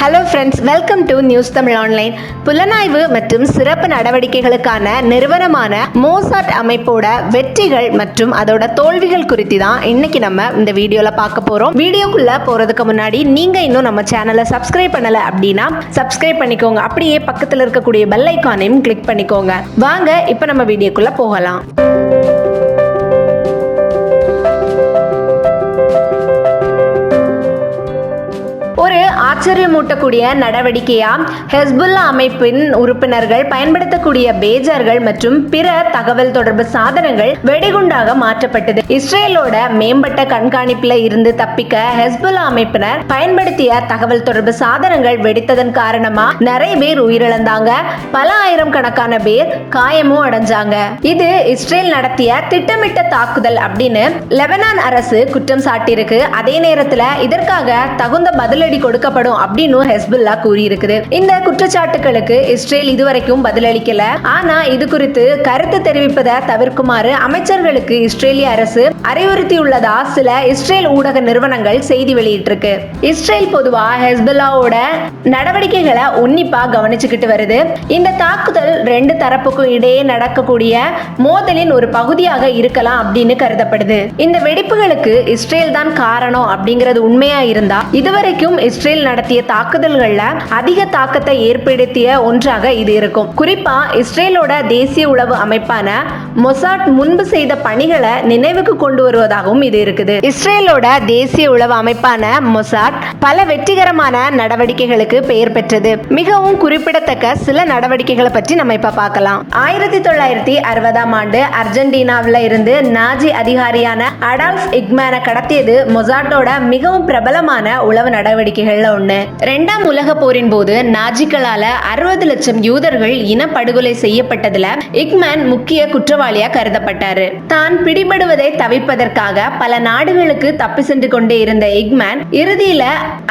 Hello friends welcome to news Tamil online புலனாய்வு மற்றும் சிறப்பு நடவடிக்கைகளுக்கான நிறுவனமான மோசாட் அமைப்போட வெற்றிகள் மற்றும் அதோட தோல்விகள் குறித்து தான் இன்னைக்கு நம்ம இந்த வீடியோவில் பார்க்க போகிறோம் வீடியோக்குள்ளே போகிறதுக்கு முன்னாடி நீங்கள் இன்னும் நம்ம சேனலை சப்ஸ்கிரைப் பண்ணலை அப்படின்னா சப்ஸ்கிரைப் பண்ணிக்கோங்க. அப்படியே பக்கத்தில் இருக்கக்கூடிய பெல் ஐக்கானையும் கிளிக் பண்ணிக்கோங்க. வாங்க இப்போ நம்ம வீடியோக்குள்ளே போகலாம். ஒரு ஆச்சரியமூட்டக்கூடிய நடவடிக்கையா? ஹெஸ்புல்லா அமைப்பின் உறுப்பினர்கள் பயன்படுத்தக்கூடிய பேஜர்கள் மற்றும் பிற தகவல் தொடர்பு சாதனங்கள் வெடிகுண்டாக மாற்றப்பட்டது. இஸ்ரேலோட மேம்பட்ட கண்காணிப்புல இருந்து தப்பிக்க ஹெஸ்புல்லா அமைப்பினர் பயன்படுத்திய தகவல் தொடர்பு சாதனங்கள் வெடித்ததன் காரணமா நிறைய பேர் உயிரிழந்தாங்க. பல ஆயிரம் கணக்கான பேர் காயமும் அடைஞ்சாங்க. இது இஸ்ரேல் நடத்திய திட்டமிட்ட தாக்குதல் அப்படின்னு லெபனான் அரசு குற்றம் சாட்டியிருக்கு. அதே நேரத்துல இதற்காக தகுந்த பதிலடி கொடுக்கப்படும் அப்படின்னு ஹெஸ்புல்லா கூறியிருக்குது. இந்த குற்றச்சாட்டுகளுக்கு இஸ்ரேல் இதுவரைக்கும் பதிலளிக்கல. ஆனா இது குறித்து கருத்து தெரிவிப்பதை தவிர்க்குமாறு அமைச்சர்களுக்கு இஸ்ரேலிய அரசு அறிவுறுத்தியுள்ளதா சில இஸ்ரேல் ஊடக நிறுவனங்கள் செய்தி வெளியிட்டிருக்கு. இஸ்ரேல் பொதுவா ஹெஸ்புல்லாவோட நடவடிக்கைகளை உன்னிப்பா கவனிச்சுக்கிட்டு வருது. இந்த தாக்குதல் ரெண்டு தரப்புக்கும் இடையே நடக்கக்கூடிய மோதலின் ஒரு பகுதியாக இருக்கலாம் அப்படின்னு கருதப்படுது. இந்த வெடிப்புகளுக்கு இஸ்ரேல் தான் காரணம் அப்படிங்கிறது உண்மையா இருந்தா இதுவரைக்கும் இஸ்ரேல் நடத்திய தாக்குதல்கள்ல அதிக தாக்கத்தை ஏற்படுத்திய ஒன்றாக இது இருக்கும். குறிப்பா இஸ்ரேலோட தேசிய உளவு அமைப்பான மொசாட் முன்பு செய்த பணிகளை நினைவுக்கு கொண்டு வருவதாகவும் இது இருக்குது. இஸ்ரேலோட தேசிய உளவு அமைப்பான மொசாட் பல வெற்றிகரமான நடவடிக்கைகளுக்கு பெயர் பெற்றது. மிகவும் குறிப்பிடத்தக்க சில நடவடிக்கைகளை பற்றி நம்ம இப்ப பார்க்கலாம். ஆயிரத்தி தொள்ளாயிரத்தி அறுபதாம் ஆண்டு அர்ஜென்டினாவில் இருந்து நாஜி அதிகாரியான அடால்ஃப் இக்மேனை கடத்தியது மொசாட்டோட மிகவும் பிரபலமான உளவு நடவடிக்கை. நடவடிக்கைகள்ல ஒண்ணு. ரெண்டாம் உலக போரின் போது நாஜிக்களால அறுபது லட்சம் யூதர்கள் இனப்படுகொலை செய்யப்பட்டதுல இக்மேன் முக்கிய குற்றவாளியா கருதப்பட்டாரு. தான் பிடிபடுவதை தவிர்ப்பதற்காக பல நாடுகளுக்கு தப்பி சென்று கொண்டே இருந்த இக்மேன் இறுதியில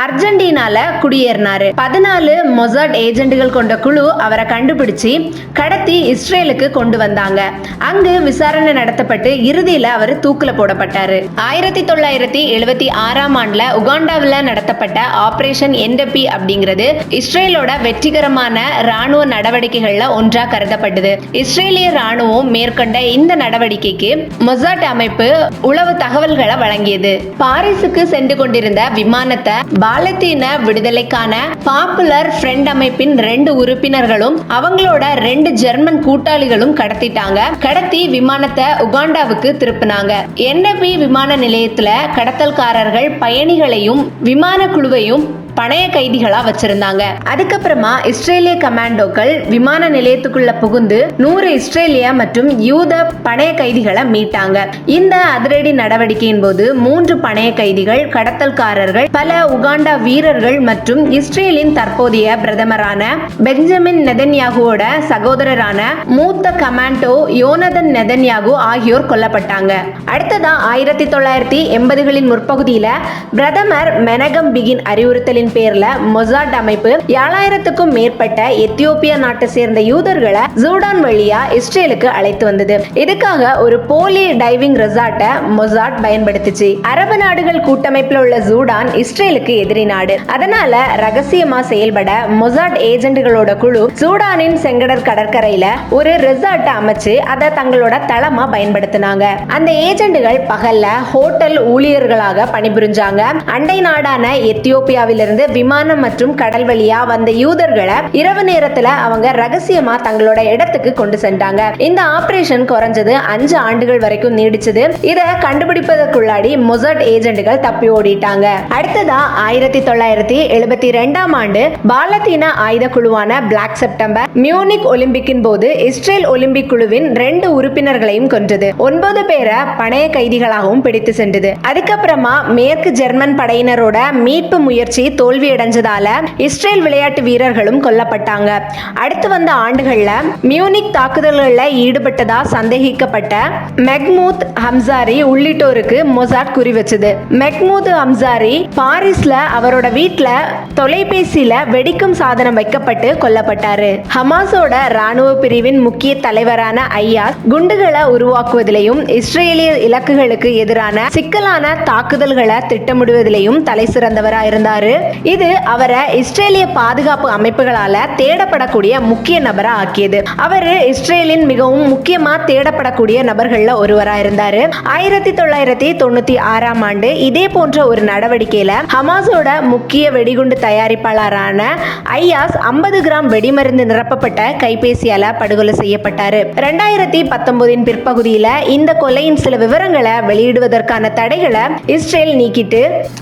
அர்ஜென்டினால குடியேறினாரு. பதினாலு மொசாட் ஏஜென்ட்டுகள் கொண்ட குழு அவரை கண்டுபிடிச்சு கடத்தி இஸ்ரேலுக்கு கொண்டு வந்தாங்க. அங்கு விசாரணை நடத்தப்பட்டு இறுதியில அவர் தூக்குல போடப்பட்டாரு. ஆயிரத்தி தொள்ளாயிரத்தி எழுபத்தி ஆறாம் ஆண்டுல உகாண்டாவில் நடத்தப்பட்ட ஆபரேஷன் என்டபி அப்படிங்கிறது இஸ்ரேலோட வெற்றிகரமான ராணுவ நடவடிக்கைகள்ல ஒன்றா கருதப்பட்டது. இஸ்ரேலிய ராணுவம் மேற்கொண்ட இந்த நடவடிக்கைக்கு மொசாட் அமைப்பு உளவு தகவல்களை வழங்கியது. பாரிஸுக்கு சென்று கொண்டிருந்த விமானத்தை பாலத்தீன விடுதலைக்கான பாப்புலர் ஃப்ரெண்ட் அமைப்பின் ரெண்டு உறுப்பினர்களும் அவங்களோட ரெண்டு ஜெர்மன் கூட்டாளிகளும் கடத்திட்டாங்க. கடத்தி விமானத்தை உகாண்டாவுக்கு திருப்பினாங்க. என்டபி விமான நிலையத்துல கடத்தல்காரர்கள் பயணிகளையும் விமான குழு തൊടുകയും பணைய கைதிகளா வச்சிருந்தாங்க. அதுக்கப்புறமா இஸ்ரேலிய கமாண்டோக்கள் விமான நிலையத்துக்குள்ள புகுந்து நூறு இஸ்ரேலிய மற்றும் யூத பணைய கைதிகளை மீட்டாங்க. இந்த அதிரடி நடவடிக்கையின் போது மூன்று பணைய கைதிகள் கடத்தல்காரர்கள் பல உகாண்டா வீரர்கள் மற்றும் இஸ்ரேலின் தற்போதைய பிரதமரான பெஞ்சமின் நெதன்யாகுவோட சகோதரரான மூத்த கமாண்டோ யோனதன் நெதன்யாகு ஆகியோர் கொல்லப்பட்டாங்க. அடுத்ததா ஆயிரத்தி தொள்ளாயிரத்தி எண்பதுகளின் முற்பகுதியில பிரதமர் மெனகம் பிகின் அறிவுறுத்தலின் பேர்ல மொசாட் அமைப்பு ஏழாயிரத்துக்கும் மேற்பட்ட எத்தியோப்பியா நாட்டை சேர்ந்த யூதர்களை ஜூடான் வழியா இஸ்ரேலுக்கு அழைத்து வந்தது. இதுக்காக ஒரு போலி டைவிங் ரெசார்ட்டை மொசாட் பயன்படுத்துச்சு. அரபு நாடுகள் கூட்டமைப்பில் உள்ள ஜூடான் இஸ்ரேலுக்கு எதிரி நாடு. அதனால ரகசியமா செயல்பட மொசாட் ஏஜென்ட்டுகளோட குழு சூடானின் செங்கடர் கடற்கரையில ஒரு ரெசார்ட்டை அமைச்சு அதை தங்களோட தளமா பயன்படுத்தினாங்க. அந்த ஏஜென்ட்டுகள் பகல்ல ஹோட்டல் ஊழியர்களாக பணிபுரிஞ்சாங்க. அண்டை நாடான எத்தியோப்பியாவிலிருந்து விமானம் மற்றும் கடல் வழியா வந்த யூதர்களை இரவு நேரத்துல அவங்க ரகசியமா தங்களோட இடத்துக்கு கொண்டு சென்றாங்க. இந்த ஆபரேஷன் குறைஞ்சது அஞ்சு ஆண்டுகள் வரைக்கும் நீடிச்சது. இத கண்டுபிடிப்பதற்குள்ளாடி மொசட் ஏஜென்ட்கள் தப்பி ஓடிட்டாங்க. அடுத்ததா ஆயிரத்தி தொள்ளாயிரத்தி எழுபத்தி ரெண்டாம் ஆண்டு பாலத்தீன ஆயுத குழுவான பிளாக் செப்டம்பர் மியூனிக் ஒலிம்பிக்கின் போது இஸ்ரேல் ஒலிம்பிக் குழுவின் ரெண்டு உறுப்பினர்களையும் கொன்றது. ஒன்பது பேரை பணைய கைதிகளாகவும் பிடித்து சென்றது. அதுக்கப்புறமா மேற்கு ஜெர்மன் படையினரோட மீட்பு முயற்சி தோல்வியடைஞ்சதால இஸ்ரேல் விளையாட்டு வீரர்களும் கொல்லப்பட்டாங்க. அடுத்து வந்த ஆண்டுகள்ல மியூனிக் தாக்குதல்கள்ல ஈடுபட்டதா சந்தேகிக்கப்பட்ட மெக்மூத் ஹம்சாரி உள்ளிட்டோருக்கு மொசாட் குறி வச்சது மெக்மூத் ஹம்சாரி பாரிஸ்ல அவரோட வீட்டில் தொலைபேசியில வெடிக்கும் சாதனம் வைக்கப்பட்டு கொல்லப்பட்டாரு. ஹமாஸோட ராணுவ பிரிவின் முக்கிய தலைவரான ஐயாஸ் குண்டுகளை உருவாக்குவதிலையும் இஸ்ரேலிய இலக்குகளுக்கு எதிரான சிக்கலான தாக்குதல்களை திட்டமிடுவதிலையும் தலை சிறந்தவராக இருந்தாரு இது அவரை இஸ்ரேலிய பாதுகாப்பு அமைப்புகளால தேடப்படக்கூடிய முக்கிய நபரா ஆக்கியது. அவர் இஸ்ரேலின் மிகவும் முக்கியமா தேடப்படக்கூடிய நபர்கள்ல ஒருவரா இருந்தாரு. ஆயிரத்தி தொள்ளாயிரத்தி தொண்ணூத்தி ஆறாம் ஆண்டு இதே போன்ற ஒரு நடவடிக்கையில ஹமாஸோட முக்கிய வெடிகுண்டு தயாரிப்பாளரான ஐயாஸ் ஐம்பது கிராம் வெடிமருந்து நிரப்பப்பட்ட கைபேசியால படுகொலை செய்யப்பட்டாரு. ரெண்டாயிரத்தி பத்தொன்பதின் பிற்பகுதியில இந்த கொலையின் சில விவரங்களை வெளியிடுவதற்கான தடைகளை இஸ்ரேல் நீக்கிட்டு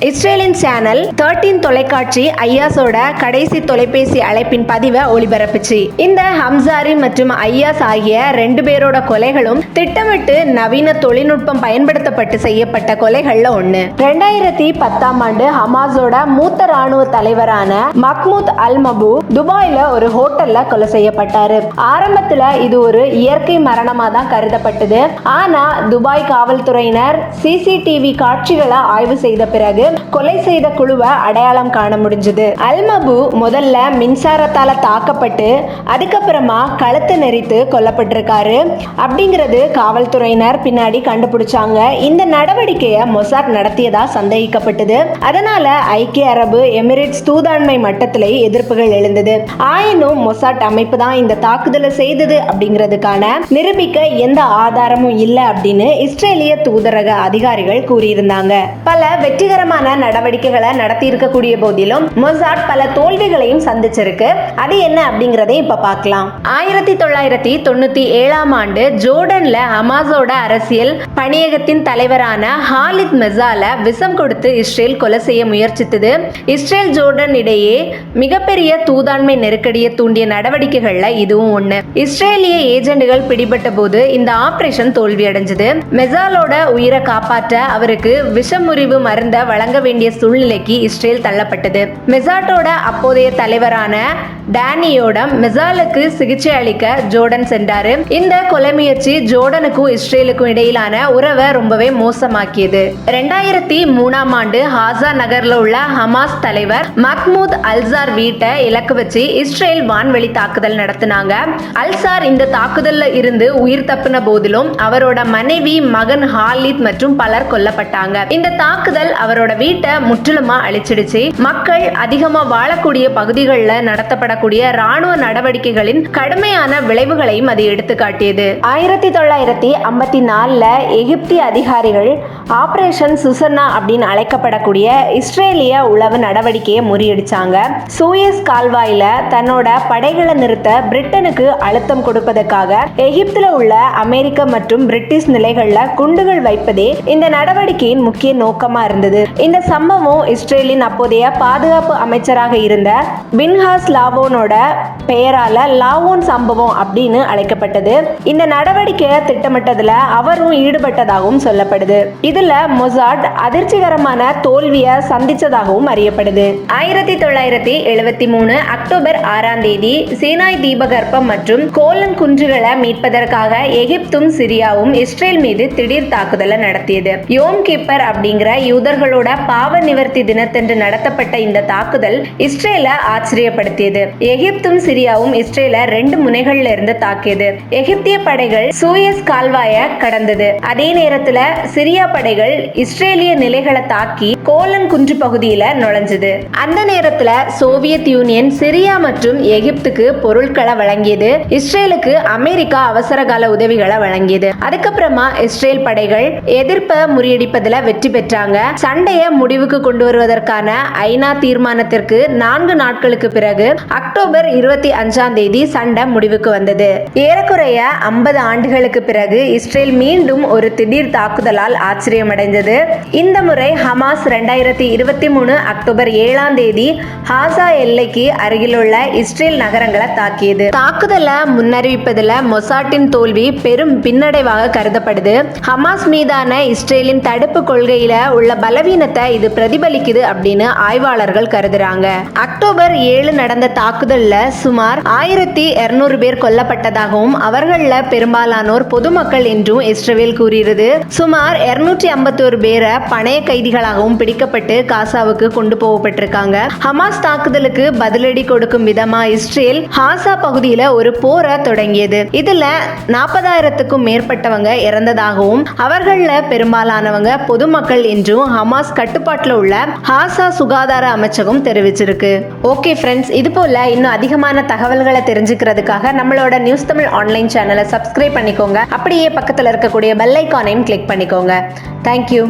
இஸ்ரேலின் சேனல் தேர்ட்டீன் தொலைக்காட்சி ஐயாஸோட கடைசி தொலைபேசி அழைப்பின் பதிவை ஒளிபரப்புச்சு. இந்த ஹம்சாரி மற்றும் ஐயாஸ் ஆகிய ரெண்டு பேரோட கொலைகளும் திட்டமிட்டு நவீன தொழில்நுட்பம் பயன்படுத்தப்பட்டு செய்யப்பட்ட கொலைகள்ல ஒண்ணு. ரெண்டாயிரத்தி பத்தாம் ஆண்டு ஹமாஸோட மூத்த ராணுவ தலைவரான மக்மூத் அல் மபு துபாயில ஒரு ஹோட்டல்ல கொலை செய்யப்பட்டாரு. ஆரம்பத்துல இது ஒரு இயற்கை மரணமா தான் கருதப்பட்டது. ஆனா துபாய் காவல்துறையினர் சிசிடிவி காட்சிகளை ஆய்வு செய்த பிறகு கொலை செய்த குழுவை அடையாளம் அடையாளம் காண முடிஞ்சது. அல்மபு முதல்ல மின்சாரத்தால தாக்கப்பட்டு அதுக்கப்புறமா கழுத்து நெறித்து கொல்லப்பட்டிருக்காரு. அப்படிங்கிறது காவல்துறையினர் பின்னாடி கண்டுபிடிச்சாங்க. இந்த நடவடிக்கையை மொசாட் நடத்தியதா சந்தேகிக்கப்பட்டது. அதனால ஐக்கிய அரபு எமிரேட்ஸ் தூதாண்மை மட்டத்திலே எதிர்ப்புகள் எழுந்தது. ஆயினும் மொசாட் அமைப்பு தான் இந்த தாக்குதலை செய்தது அப்படிங்கிறதுக்கான நிரூபிக்க எந்த ஆதாரமும் இல்லை அப்படின்னு இஸ்ரேலிய தூதரக அதிகாரிகள் கூறியிருந்தாங்க. பல வெற்றிகரமான நடவடிக்கைகளை நடத்தி இருக்கக்கூடிய போதிலும் மொசாட் பல தோல்விகளையும் சந்திச்சிருக்கு. அது என்ன அப்படிங்கறதை இப்ப பார்க்கலாம். ஆயிரத்தி தொள்ளாயிரத்தி தொண்ணூத்தி ஏழாம் ஆண்டு ஜோர்டன்ல ஹமாஸோட அரசியல் பணியகத்தின் தலைவரான ஹாலித் மெசால விஷம் கொடுத்து இஸ்ரேல் கொலை செய்ய முயற்சித்தது. இஸ்ரேல் ஜோர்டன் இடையே மிகப்பெரிய தூதாண்மை நெருக்கடியை தூண்டிய நடவடிக்கைகள்ல இதுவும் ஒண்ணு. இஸ்ரேலிய ஏஜெண்டுகள் பிடிபட்ட போது இந்த ஆபரேஷன் தோல்வியடைஞ்சது. மெசாலோட உயிரை காப்பாற்ற அவருக்கு விஷமுறிவு மருந்த வழங்க வேண்டிய சூழ்நிலைக்கு இஸ்ரேல் தள்ள கொல்லப்பட்டது மெசாட்டோட அப்போதைய தலைவரான டேனியோடம் மிசாலுக்கு சிகிச்சை அளிக்க ஜோர்டன் சென்றாரு. இந்த கொலை முயற்சி ஜோர்டனுக்கும் இஸ்ரேலுக்கும் இடையிலான உறவை ரொம்பவே மோசமாக்கியது. ரெண்டாயிரத்தி மூணாம் ஆண்டு ஹாசா நகர்ல உள்ள ஹமாஸ் தலைவர் மஹ்மூத் அல்சார் வீட்டை இலக்கு வச்சு இஸ்ரேல் வான்வெளி தாக்குதல் நடத்தினாங்க. அல்சார் இந்த தாக்குதல்ல இருந்து உயிர் தப்பின போதிலும் அவரோட மனைவி மகன் ஹாலித் மற்றும் பலர் கொல்லப்பட்டாங்க. இந்த தாக்குதல் அவரோட வீட்டை முற்றிலுமா அழிச்சிடுச்சு. மக்கள் அதிகமாக வாழக்கூடிய பகுதிகளில் நடத்தப்படக்கூடிய ராணுவ நடவடிக்கைகளின் கடுமையான விளைவுகளையும் அது எடுத்துக்காட்டியது. ஆயிரத்தி தொள்ளாயிரத்தி ஐம்பத்தி நாலில் எகிப்திய அதிகாரிகள் ஆபரேஷன் சுசன்னா அப்படின்னு அழைக்கப்படக்கூடிய இஸ்ரேலிய உளவு நடவடிக்கையை முறியடிச்சாங்க. சூயஸ் கால்வாயில தன்னோட படைகளை நிறுத்த பிரிட்டனுக்கு அழுத்தம் கொடுப்பதற்காக எகிப்தில் உள்ள அமெரிக்க மற்றும் பிரிட்டிஷ் நிலைகளில் குண்டுகள் வைப்பதே இந்த நடவடிக்கையின் முக்கிய நோக்கமா இருந்தது. இந்த சம்பவம் இஸ்ரேலின் அப்போதைய பாதுகாப்பு அமைச்சராக இருந்த பின்ஹாஸ் லாவோனோட பெயரால லாவோன் சம்பவம் அப்படின்னு அழைக்கப்பட்டது. இந்த நடவடிக்கையை திட்டமிட்டதுல அவரும் ஈடுபட்டதாகவும் சொல்லப்படுது. இதுல மொசாட் அதிர்ச்சிகரமான தோல்வியை சந்திச்சதாகவும் அறியப்படுது. ஆயிரத்தி தொள்ளாயிரத்தி எழுபத்தி மூணு அக்டோபர் ஆறாம் தேதி சீனாய் தீபகற்பம் மற்றும் கோலன் குன்றுகளை மீட்பதற்காக எகிப்தும் சிரியாவும் இஸ்ரேல் மீது திடீர் தாக்குதலை நடத்தியது. யோம் கிப்பர் அப்படிங்கிற யூதர்களோட பாவ நிவர்த்தி தினத்தன்று நடத்தப்பட்ட இந்த தாக்குதல் இஸ்ரேல ஆச்சரியப்படுத்தியது. எகிப்தும் சிரியாவும் இஸ்ரேல ரெண்டு முனைகள்ல இருந்து தாக்கியது. எகிப்திய படைகள் சூயஸ் கால்வாய கடந்தது. அதே நேரத்துல சிரியா படைகள் இஸ்ரேலிய நிலைகளை தாக்கி கோலன் குன்று பகுதியில நுழைஞ்சது. அந்த நேரத்துல சோவியத் யூனியன் சிரியா மற்றும் எகிப்துக்கு பொருட்களை வழங்கியது. இஸ்ரேலுக்கு அமெரிக்கா அவசர கால உதவிகளை வழங்கியது. அதுக்கப்புறமா இஸ்ரேல் படைகள் எதிர்ப்பை முறியடிப்பதுல வெற்றி பெற்றாங்க. சண்டையை முடிவுக்கு கொண்டு வருவதற்கான ஐநா தீர்மானத்திற்கு நான்கு நாட்களுக்கு பிறகு அக்டோபர் இருபத்தி அஞ்சாம் தேதி சண்டை முடிவுக்கு வந்தது. ஏறக்குறைய ஐம்பது ஆண்டுகளுக்கு பிறகு இஸ்ரேல் மீண்டும் ஒரு திடீர் தாக்குதலால் ஆச்சரியமடைந்தது. இந்த முறை ஹமாஸ் ரெண்டாயிரத்தி இருபத்தி மூணு அக்டோபர் ஏழாம் தேதி ஹாசா எல்லைக்கு அருகிலுள்ள இஸ்ரேல் நகரங்களை தாக்கியது. தாக்குதலை முன்னறிவிப்பதில் மொசாட்டின் தோல்வி பெரும் பின்னடைவாக கருதப்படுது. ஹமாஸ் மீதான இஸ்ரேலின் தடுப்பு கொள்கையில உள்ள பலவீனத்தை இது பிரதிபலிக்குது அப்படின்னு ஆய்வாளர்கள் கருதுறாங்க. அக்டோபர் ஏழு நடந்த தாக்குதல்ல சுமார் ஆயிரத்தி இருநூறு பேர் கொல்லப்பட்டதாகவும் அவர்கள பெரும்பாலானோர் பொதுமக்கள் என்றும் இஸ்ரேல் கூறுகிறது சுமார் இருநூற்றி ஐம்பத்தோரு பேரை பணைய கைதிகளாகவும் பிடிக்கப்பட்டு காசாவுக்கு கொண்டு போகப்பட்டிருக்காங்க. ஹமாஸ் தாக்குதலுக்கு பதிலடி கொடுக்கும் விதமா இஸ்ரேல் ஹாசா பகுதியில ஒரு போரை தொடங்கியது. இதுல நாற்பதாயிரத்துக்கும் மேற்பட்டவங்க இறந்ததாகவும் அவர்கள பெரும்பாலானவங்க பொதுமக்கள் என்றும் ஹமாஸ் கட்டுப்பாட்டில் உள்ள ஹாசா சுகாதார அமைச்சகம் தெரிவிச்சிருக்கு. ஓகே ஃப்ரெண்ட்ஸ் இது போல இன்னும் அதிகமான தகவல்களை தெரிஞ்சுக்கிறதுக்காக நம்மளோட நியூஸ் தமிழ் ஆன்லைன் சேனலை சப்ஸ்கிரைப் பண்ணிக்கோங்க. அப்படியே பக்கத்தில் இருக்கக்கூடிய பெல் ஐக்கானையும் கிளிக் பண்ணிக்கோங்க. தேங்க்யூ